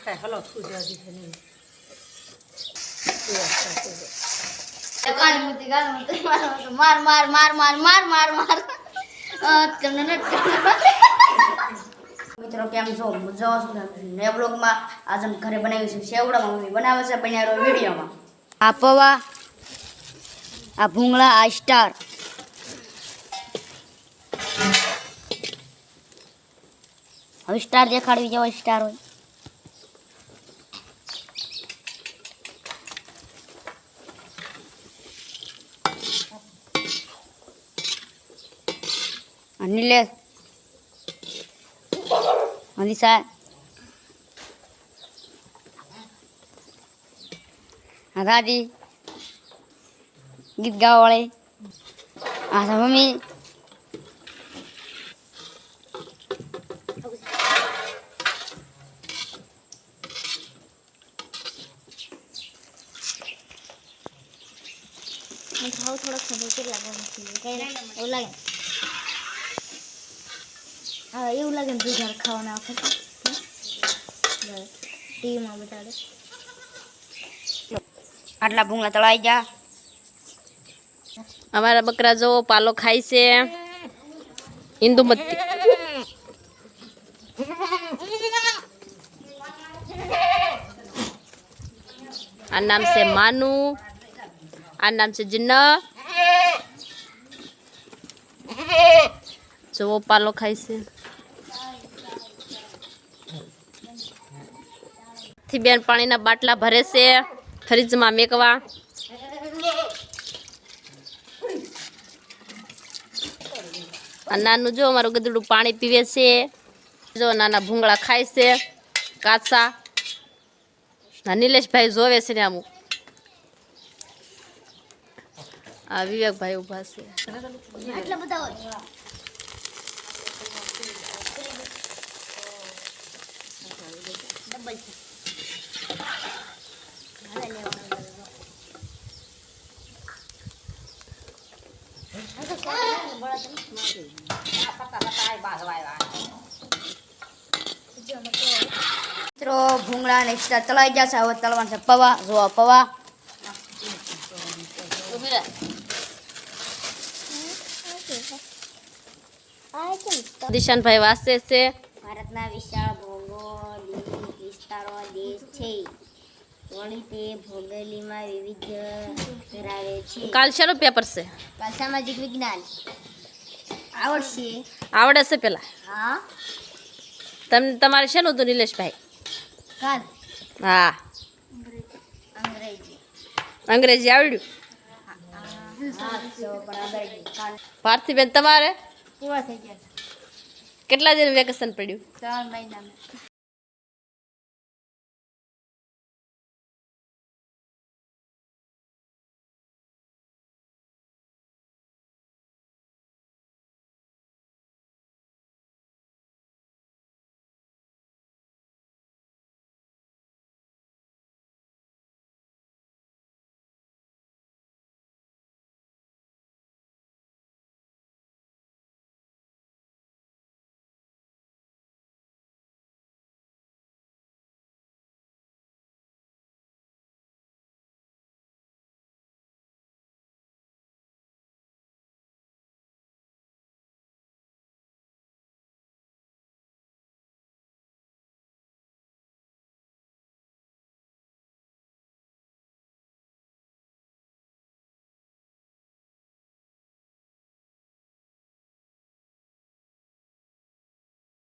શું જવા દીધે નહીં કાલ મુતી કાલ મુતી માર માર માર માર માર માર માર અ, તમને નથી મિત્રો કેમ છો? મજા છો ને? બ્લોગમાં આજ ઘરે બનાવ્યું છે સેવડા મમ્મી બનાવે છે બન્યા વિડીયોમાં. આ પૌવા આ ભૂંગળા આ સ્ટાર. હવે સ્ટાર દેખાડવી જેવો સ્ટાર હોય. અનિશા આ દાદી ગીત ગાવા વાળી આ છે મમ્મી થોડોક સમય લાગે હા એવું લાગે ને દૂધ ખાવાના વખતે ટીવીમાં બતાડે આટલા ભૂંગા તળાઈ ગયા. અમારા બકરા જો પાલો ખાય છે. ઇન્દુમતી આ નામ છે માનુ. આ નામ છે જિન્ન. જો પાલો ખાય છે. થી બેન પાણીના બાટલા ભરે છે, ફ્રીજમાં મેકવા. નાનું જો અમારું ગદડું પાણી પીવે છે. જો નાના ભૂંગળા ખાય છે, કાચા. નિલેશભાઈ જોવે છે ને અમુક આ વિવેકભાઈ ઊભા છે. બધા હોય ડબલ છે હાલે લેવાનું. મિત્રો ભૂંગળા ને એક્સ્ટ્રા તળાઈ જશે. હવે તળવાનું છે પવા. જો પવા. દિશાનભાઈ વાસે છે. ભારતના વિશાળ ભૌગોલિક વિસ્તારો દેશ છે. વળી તે ભૌગોલિકમાં વિવિધ ધરાવે છે. કાલ પેપર છે? કાલ સામાજિક વિજ્ઞાન. આવડશે. આવડે છે પેલા? હા. તમને તમારે શેનું હતું નિલેશભાઈ? કાલ હા. અંગ્રેજી અંગ્રેજી આવડ્યું? પાર્થિબેન તમારે? પૂરા થઈ ગયા કેટલા દિન વેકેશન પડ્યું? ત્રણ મહિનામાં.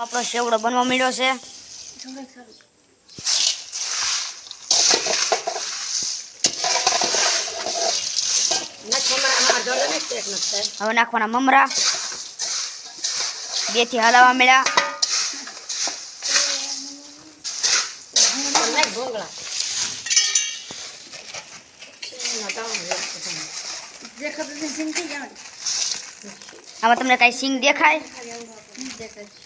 આપણો સેવડો બનવા મળ્યો છે. હવે નાખવાના મમરા. બેથી હલાવવા મળ્યા આમાં તમને કઈ સિંગ દેખાય દેખાય?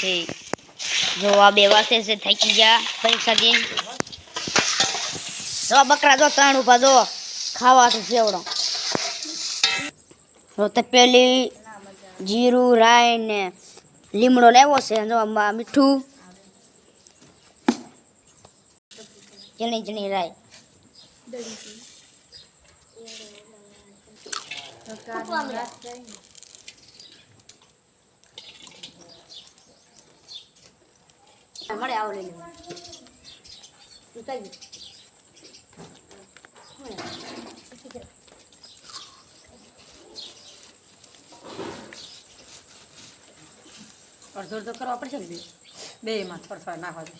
છે. જો આ બે વાસે છે થઈ ગયા, પરીક્ષા દઈને જો બકરા જો ત્રણ ઊભા જો, ખાવા છે સેવડો જો તપેલી જીરું રાય ને લીમડો લેવો છે, જો મીઠું. ઝીણી ઝીણી રાઈ. અડધો અડધો કરવા પડશે ને બે? બે એમાં થોડા થોડા નાખવા દે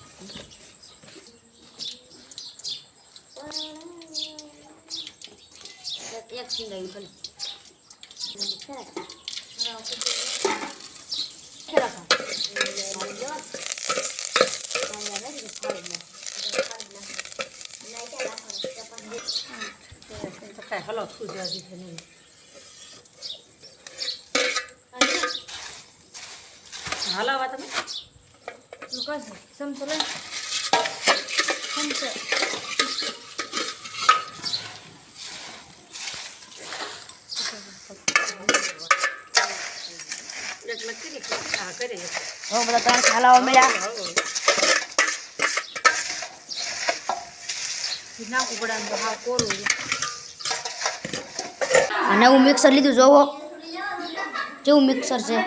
એક સિંગાઈ ભલે હલો શું જવા દીધે નહીં હાલો આવા તમે સમસો લે સમસો એટલે કરી હા બધા ત્રણ ખાલાઓ મળ્યા તો હા મિક્સર લીધું, જોવો. કેવું મિક્સર છે?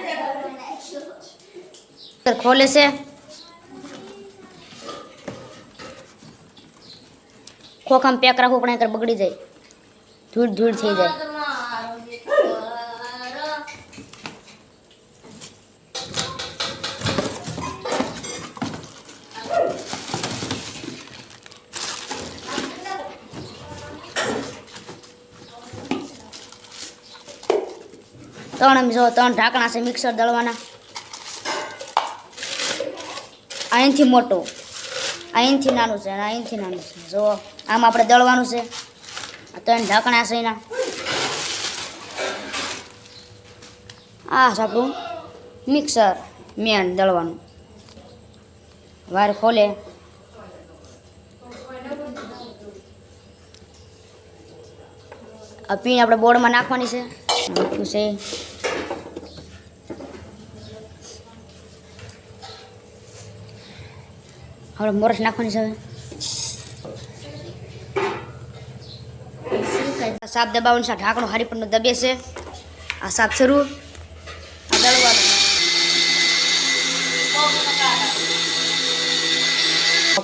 ખોલે છે. ખોખામાં પેક રાખવું પણ બગડી જાય. ધૂળ ધૂળ થઈ જાય. ત્રણ જો ત્રણ ઢાંકણા છે મિક્સર દળવાના. અહીંથી મોટું. અહીંથી નાનું છે અને અહીંથી નાનું છે. જો, આમ આપણે દળવાનું છે. ત્રણ ઢાંકણા છે એના. આ છે મિક્સર મેન દળવાનું. વાર ખોલે. આ પીણ આપણે બોર્ડમાં નાખવાની છે. છે. હવે મોરસ નાખવાની છે હવે. સાપ દબાવવાનું છે ઢાંકણું હારી પણ દબે છે. આ સાપ શરૂ આ દળવાનું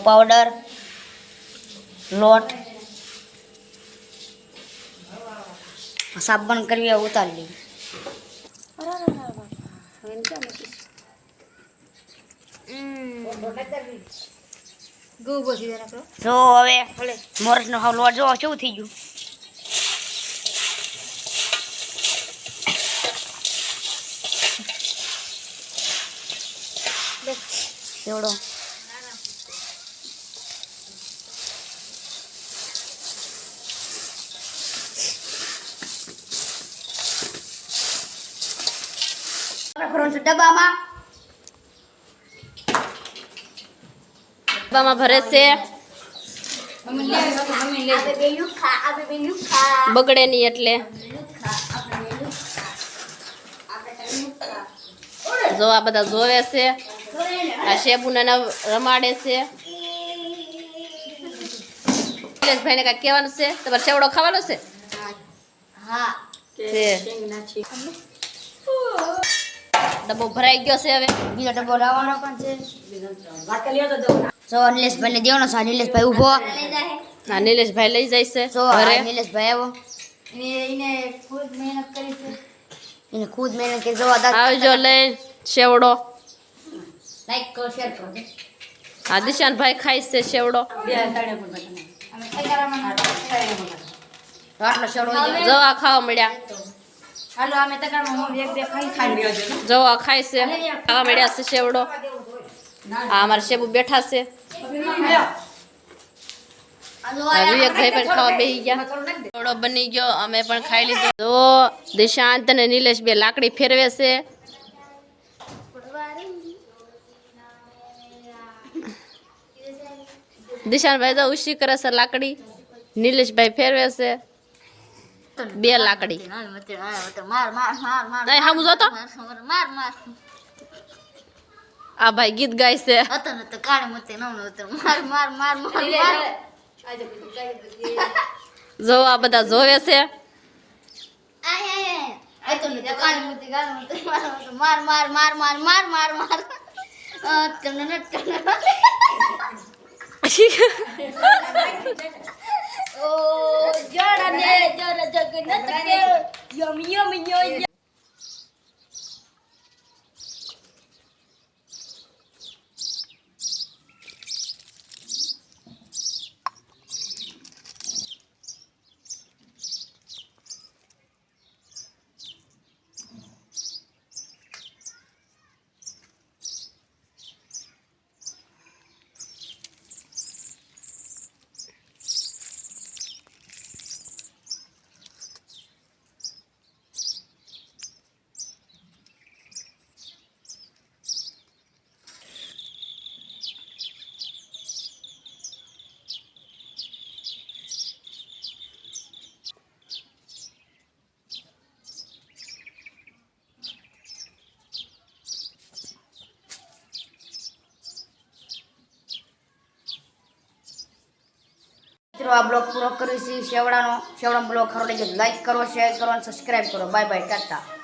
પાવડર લોટ. સાપ બંધ કરવી ઉતારી લઈએ જો હવે મોરસનો હાવ લોટ જો કેવું થઈ ગયું? છે ડબ્બામાં. ડબ્બામાં ભરે છે બગડે નહીં એટલે જો આ બધા જોવે છે આ શેબુને નવ- રમાડે છે ભાઈને કાંઈક કહેવાનું છે તમારે સેવડો ખાવાનો છે હા છે ડબ્બો ભરાઈ ગયો છે હવે બીજો ડબ્બો લાવવાનો પણ છે. વાટકા લ્યો તો દઉં જો નિલેશભાઈ ને દેવાનો છે. નિલેશભાઈ ઊભો. હા નિલેશભાઈ લઈ જાય. છે જો આ નિલેશભાઈ આવો. એને ખુદ મહેનત કરી છે. એને ખુદ મહેનત કરી. જો આવજો લઈ શેવડો. લાઈક કરો શેર કરો. હા દિશાનભાઈ ખાઈ છે શેવડો. બે ત્રણે પણ બધાને. આટલો શેડો જો આ ખાવા મળ્યા. હાલો અમે તગારમાં હું એક બે ખાઈ ખાઈ લ્યો છે. ને. જો ખાય છે ખાવા મળ્યા છે સેવડો આ અમારા શેબુ બેઠા છે હાલો આ વિવેકભાઈ પણ ખાવા બેસી ગયા થોડો બની ગયો અમે પણ ખાઈ લીધો તો દિશાંત અને નિલેશ બે લાકડી ફેરવે છે દિશાંતભાઈ તો ઉશી કરે છે લાકડી નિલેશભાઈ ફેરવે છે બે લાકડી માર માર માર માર નહીં હામું જોતો માર માર આ ભાઈ ગીત ગાય છે. અતન ને તો કાળ મતે નમ હતો માર માર માર માર જો આ બધા જોવે છે. માર માર માર માર માર માર માર ઓ જરા ને જરા જગન્નાથ કે યમ યમ યમ. મિત્રો, આ બ્લોગ પૂરો કરીશું શેવડાનો શેવડાનો બ્લોગ ખરો લાઈક કરો શેર કરો અને સબસ્ક્રાઈબ કરો. Bye bye Tata.